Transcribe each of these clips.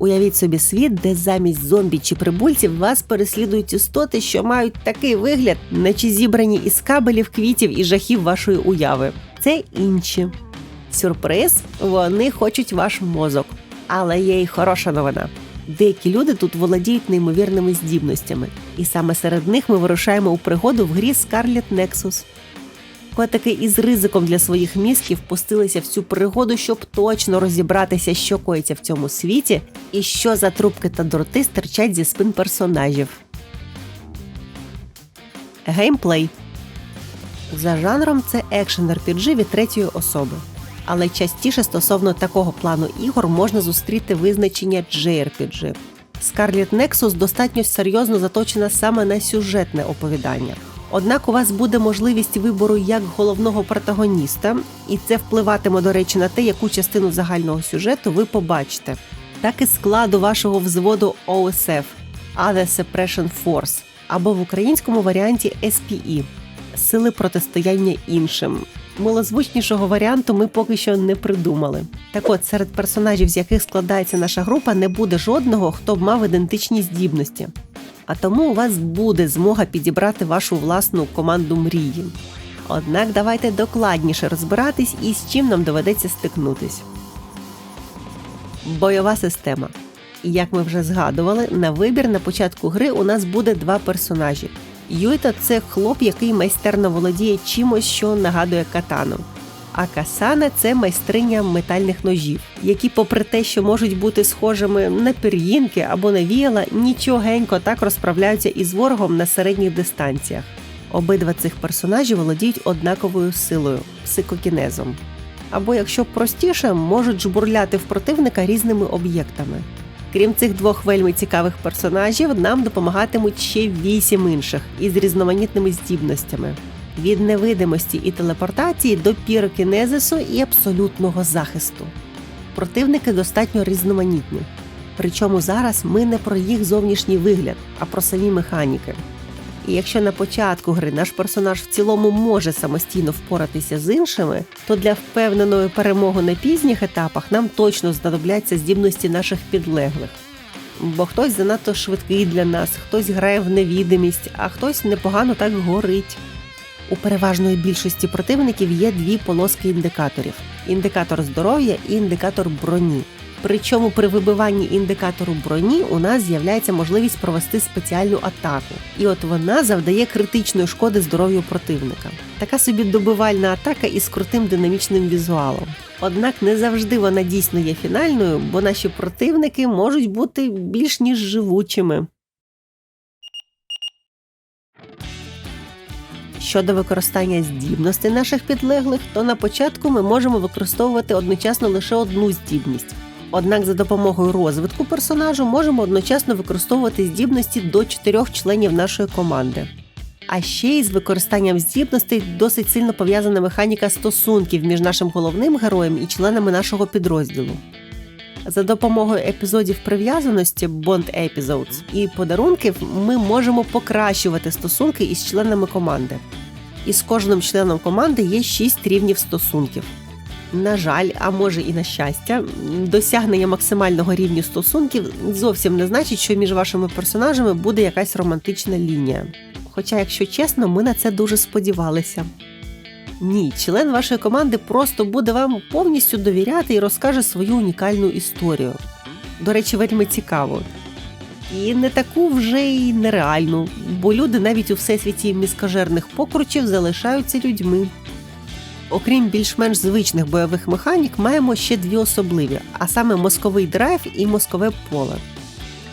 Уявіть собі світ, де замість зомбі чи прибульців вас переслідують істоти, що мають такий вигляд, наче зібрані із кабелів, квітів і жахів вашої уяви. Це інші. Сюрприз, вони хочуть ваш мозок. Але є й хороша новина. Деякі люди тут володіють неймовірними здібностями, і саме серед них ми вирушаємо у пригоду в грі Scarlet Nexus. Котики із ризиком для своїх мізків пустилися в цю пригоду, щоб точно розібратися, що коїться в цьому світі, і що за трубки та дроти стирчать зі спин персонажів. Геймплей за жанром це екшен RPG від третьої особи. Але частіше стосовно такого плану ігор можна зустріти визначення JRPG. Scarlet Nexus достатньо серйозно заточена саме на сюжетне оповідання. Однак у вас буде можливість вибору як головного протагоніста, і це впливатиме, до речі, на те, яку частину загального сюжету ви побачите, так і складу вашого взводу OSF Other Suppression Force, або в українському варіанті SPE сили протистояння іншим. Милозвучнішого варіанту ми поки що не придумали. Так от, серед персонажів, з яких складається наша група, не буде жодного, хто б мав ідентичні здібності. А тому у вас буде змога підібрати вашу власну команду мрії. Однак давайте докладніше розбиратись і з чим нам доведеться стикнутись. Бойова система. Як ми вже згадували, на вибір на початку гри у нас буде два персонажі. Юйта це хлоп, який майстерно володіє чимось, що нагадує катану. А Касана це майстриня метальних ножів, які, попри те, що можуть бути схожими на пір'їнки або на віяла, нічогенько так розправляються із ворогом на середніх дистанціях. Обидва цих персонажі володіють однаковою силою псикокінезом. Або, якщо простіше, можуть жбурляти в противника різними об'єктами. Крім цих двох вельми цікавих персонажів, нам допомагатимуть ще вісім інших із різноманітними здібностями від невидимості і телепортації до пірокінезису і абсолютного захисту. Противники достатньо різноманітні. Причому зараз ми не про їх зовнішній вигляд, а про самі механіки. І якщо на початку гри наш персонаж в цілому може самостійно впоратися з іншими, то для впевненої перемоги на пізніх етапах нам точно знадобляться здібності наших підлеглих. Бо хтось занадто швидкий для нас, хтось грає в невідомість, а хтось непогано так горить. У переважної більшості противників є дві полоски індикаторів: індикатор здоров'я і індикатор броні. Причому при вибиванні індикатору броні у нас з'являється можливість провести спеціальну атаку, і от вона завдає критичної шкоди здоров'ю противника. Така собі добивальна атака із крутим динамічним візуалом. Однак не завжди вона дійсно є фінальною, бо наші противники можуть бути більш ніж живучими. Щодо використання здібностей наших підлеглих, то на початку ми можемо використовувати одночасно лише одну здібність. Однак за допомогою розвитку персонажу можемо одночасно використовувати здібності до чотирьох членів нашої команди. А ще із використанням здібностей досить сильно пов'язана механіка стосунків між нашим головним героєм і членами нашого підрозділу. За допомогою епізодів прив'язаності Bond Episodes і подарунків ми можемо покращувати стосунки із членами команди. І з кожним членом команди є 6 рівнів стосунків. На жаль, а може і на щастя, досягнення максимального рівню стосунків зовсім не значить, що між вашими персонажами буде якась романтична лінія. Хоча, якщо чесно, ми на це дуже сподівалися. Ні, член вашої команди просто буде вам повністю довіряти і розкаже свою унікальну історію. До речі, вельми цікаво. І не таку вже й нереальну, бо люди навіть у всесвіті міскажерних покручів залишаються людьми. Окрім більш-менш звичних бойових механік, маємо ще дві особливі, а саме мозковий драйв і мозкове поле.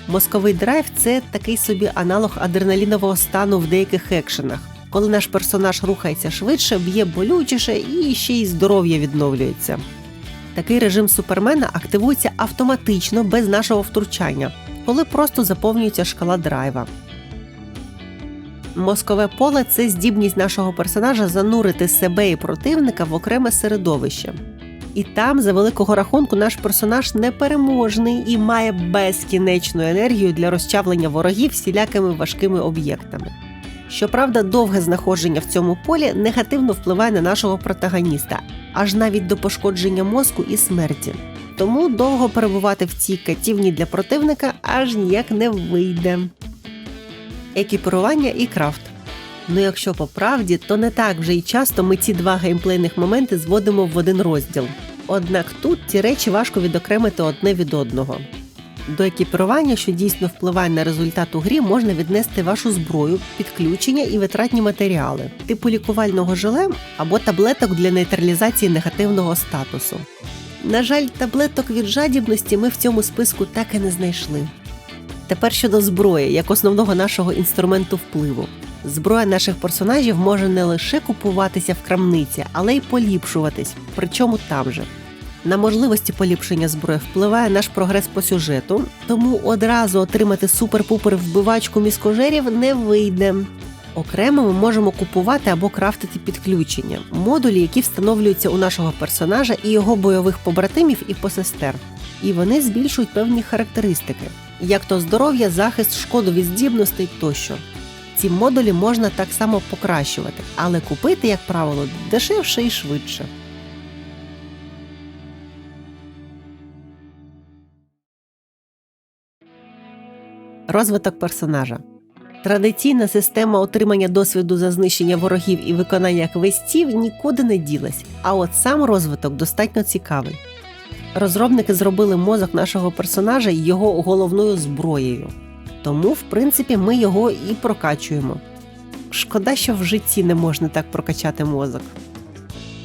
Мозковий драйв це такий собі аналог адреналінового стану в деяких екшенах, коли наш персонаж рухається швидше, б'є болючіше і ще й здоров'я відновлюється. Такий режим супермена активується автоматично без нашого втручання, коли просто заповнюється шкала драйва. Мозкове поле це здібність нашого персонажа занурити себе і противника в окреме середовище. І там, за великого рахунку, наш персонаж непереможний і має безкінечну енергію для розчавлення ворогів всілякими важкими об'єктами. Щоправда, довге знаходження в цьому полі негативно впливає на нашого протагоніста, аж навіть до пошкодження мозку і смерті. тому довго перебувати в цій катівні для противника аж ніяк не вийде. Екіпірування і крафт. Ну, якщо по правді, то не так вже й часто ми ці два геймплейних моменти зводимо в один розділ. Однак тут ці речі важко відокремити одне від одного. До екіпірування, що дійсно впливає на результат у грі, можна віднести вашу зброю, підключення і витратні матеріали, типу лікувального желе або таблеток для нейтралізації негативного статусу. На жаль, таблеток від жадібності ми в цьому списку так і не знайшли. Тепер щодо зброї, як основного нашого інструменту впливу. Зброя наших персонажів може не лише купуватися в крамниці, але й поліпшуватись, причому там же. На можливості поліпшення зброї впливає наш прогрес по сюжету, тому одразу отримати супер-пупер вбивачку міскожерів не вийде. Окремо ми можемо купувати або крафтити підключення, модулі, які встановлюються у нашого персонажа і його бойових побратимів і посестер. І вони збільшують певні характеристики, як то здоров'я, захист, шкоду від здібностей тощо. Ці модулі можна так само покращувати, але купити, як правило, дешевше і швидше. Розвиток персонажа. Традиційна система отримання досвіду за знищення ворогів і виконання квестів нікуди не ділась, а от сам розвиток достатньо цікавий. Розробники зробили мозок нашого персонажа його головною зброєю, тому, в принципі, ми його і прокачуємо. Шкода, що в житті не можна так прокачати мозок.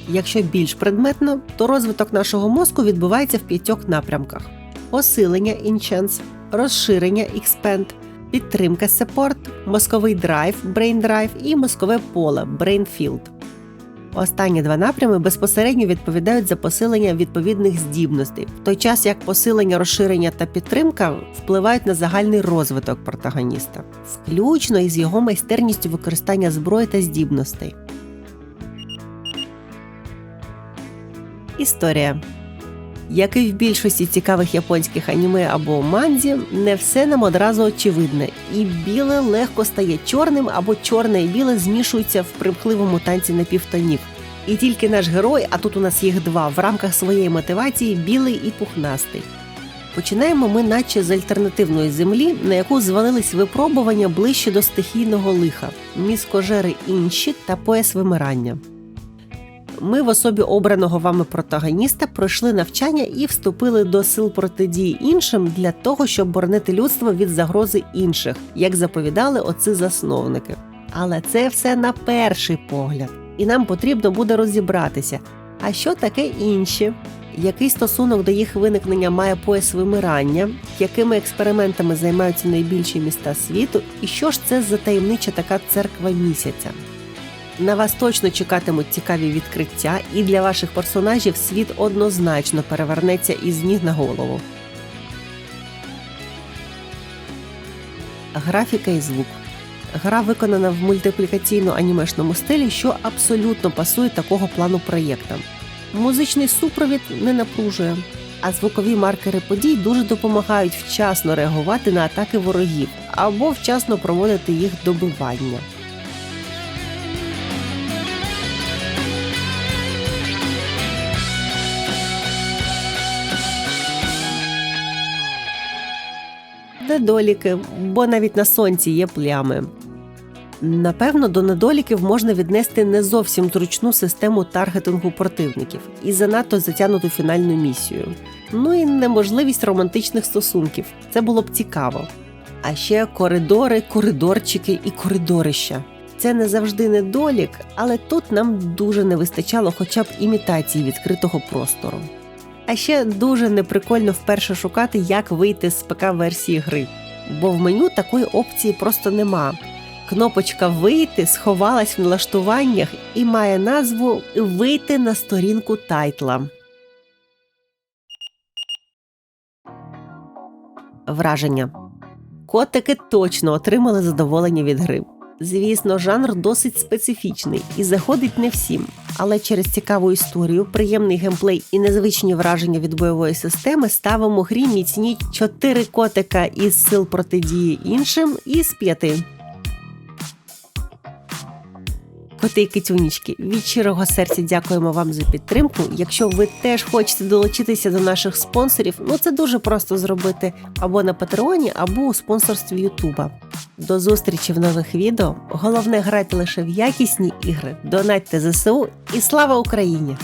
Якщо більш предметно, то розвиток нашого мозку відбувається в п'ятьох напрямках: посилення Enchance, розширення Expand, підтримка Support, мозковий драйв Brain Drive і мозкове поле Brain Field. Останні два напрями безпосередньо відповідають за посилення відповідних здібностей, в той час як посилення, розширення та підтримка впливають на загальний розвиток протагоніста, включно із його майстерністю використання зброї та здібностей. Історія як і в більшості цікавих японських аніме або манзі, не все нам одразу очевидне, і біле легко стає чорним або чорне і біле змішуються в примхливому танці напівтонів. І тільки наш герой, а тут у нас їх два, в рамках своєї мотивації білий і пухнастий. Починаємо ми, наче з альтернативної землі, на яку звалились випробування ближче до стихійного лиха, міскожери інші та пояс вимирання ми в особі обраного вами протагоніста пройшли навчання і вступили до сил протидії іншим для того, щоб боронити людство від загрози інших, як заповідали оці засновники. Але це все на перший погляд, і нам потрібно буде розібратися. А що таке інші? Який стосунок до їх виникнення має пояс вимирання, якими експериментами займаються найбільші міста світу, і що ж це за таємнича така церква місяця? На вас точно чекатимуть цікаві відкриття, і для ваших персонажів світ однозначно перевернеться із ніг на голову. Графіка і звук. Гра виконана в мультиплікаційно-анімешному стилі, що абсолютно пасує такого плану проєктам. Музичний супровід не напружує, а звукові маркери подій дуже допомагають вчасно реагувати на атаки ворогів або вчасно проводити їх добивання. Недоліки, бо навіть на сонці є плями. Напевно, до недоліків можна віднести не зовсім зручну систему таргетингу противників і занадто затягнуту фінальну місію. Ну і неможливість романтичних стосунків. Це було б цікаво. А ще коридори, коридорчики і коридорища. Це не завжди недолік, але тут нам дуже не вистачало хоча б імітації відкритого простору. А ще дуже неприкольно вперше шукати, як вийти з ПК-версії гри, бо в меню такої опції просто нема. Кнопочка Вийти сховалась в налаштуваннях і має назву Вийти на сторінку тайтла. Враження. Котики точно отримали задоволення від гри. Звісно, жанр досить специфічний і заходить не всім, але через цікаву історію, приємний геймплей і незвичні враження від бойової системи ставимо грі міцні 4 котика із сил протидії іншим із 5. Коти і китюнічки, від щирого серця дякуємо вам за підтримку. Якщо ви теж хочете долучитися до наших спонсорів, ну це дуже просто зробити або на Патреоні, або у спонсорстві Ютуба. До зустрічі в нових відео. Головне грати лише в якісні ігри. Донатьте ЗСУ і слава Україні!